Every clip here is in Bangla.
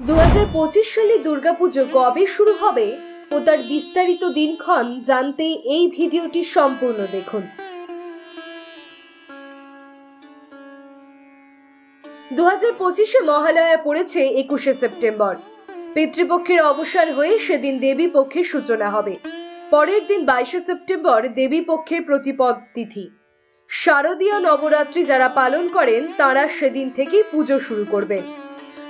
দু হাজার পঁচিশ সালে দুর্গাপুজো কবে শুরু হবে ও তার বিস্তারিত দিনক্ষণ জানতে এই ভিডিওটি সম্পূর্ণ দেখুন। দু হাজার পঁচিশে মহালয়া পড়েছে একুশে সেপ্টেম্বর। পিতৃপক্ষের অবসান হয়ে সেদিন দেবী পক্ষের সূচনা হবে। পরের দিন বাইশে সেপ্টেম্বর দেবী পক্ষের প্রতিপদ তিথি। শারদীয় নবরাত্রি যারা পালন করেন, তারা সেদিন থেকেই পুজো শুরু করবেন।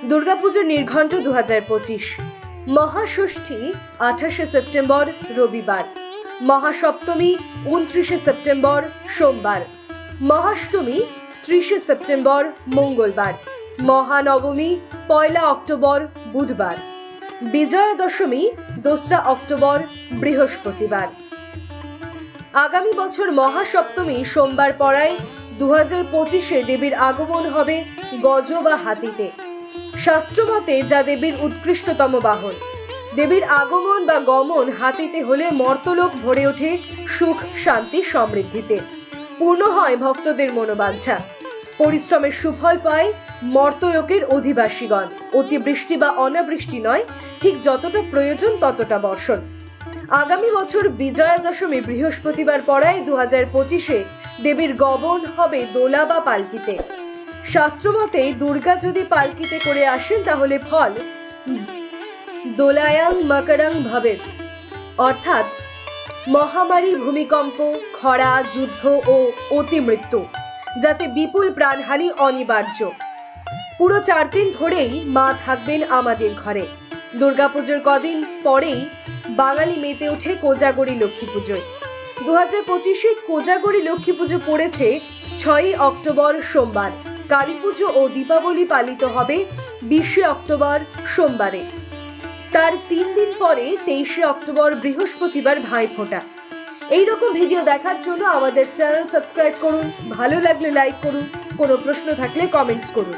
দুর্গাপুজোর নির্ঘণ্ট দু হাজার পঁচিশ। মহাষষ্ঠী, আঠাশে সেপ্টেম্বর, রবিবার। মহাসপ্তমী, উনত্রিশে সেপ্টেম্বর, সোমবার। মহাষ্টমী, ত্রিশে সেপ্টেম্বর, মঙ্গলবার। মহানবমী, পয়লা অক্টোবর, বুধবার। বিজয়া দশমী দোসরা অক্টোবর, বৃহস্পতিবার। আগামী বছর মহাসপ্তমী সোমবার পড়ায় দু হাজার পঁচিশে দেবীর আগমন হবে গজ বা হাতিতে শাস্ত্রমতে যা দেবীর উৎকৃষ্টতম বাহন। দেবীর আগমন বা গমন হাতিতে হলে মর্তলোক ভরে ওঠে সুখ, শান্তি, সমৃদ্ধিতে। পূর্ণ হয় ভক্তদের মনোবাঞ্ছা। পরিশ্রমের সুফল পায় মর্তলোকের অধিবাসীগণ। অতিবৃষ্টি বা অনাবৃষ্টি নয়, ঠিক যতটা প্রয়োজন ততটা বর্ষণ। আগামী বছর বিজয়া দশমী বৃহস্পতিবার পড়ায় দু হাজার পঁচিশে দেবীর গমন হবে দোলা বা পালকিতে। শাস্ত্রমতে দুর্গা যদি পালকিতে করে আসেন, তাহলে ফল দোলায়াং মকরং ভবেত। অর্থাৎ মহামারী ভূমিকম্প, খরা, যুদ্ধ ও অতিমৃত্যু, যাতে বিপুল প্রাণহানি অনিবার্য। পুরো চার দিন ধরেই মা থাকবেন আমাদের ঘরে। দুর্গাপুজোর কদিন পরেই বাঙালি মেতে ওঠে কোজাগরি লক্ষ্মী পুজোয়। দু হাজার পঁচিশে কোজাগরি লক্ষ্মী পুজো পড়েছে ছয়ই অক্টোবর সোমবার। কালী পুজো ও দীপাবলি পালিত হবে বিশে অক্টোবর সোমবারে। তার তিন দিন পরে তেইশে অক্টোবর বৃহস্পতিবার ভাইফোঁটা। এই রকম ভিডিও দেখার জন্য আমাদের চ্যানেল সাবস্ক্রাইব করুন, ভালো লাগলে লাইক করুন, কোনো প্রশ্ন থাকলে কমেন্টস করুন।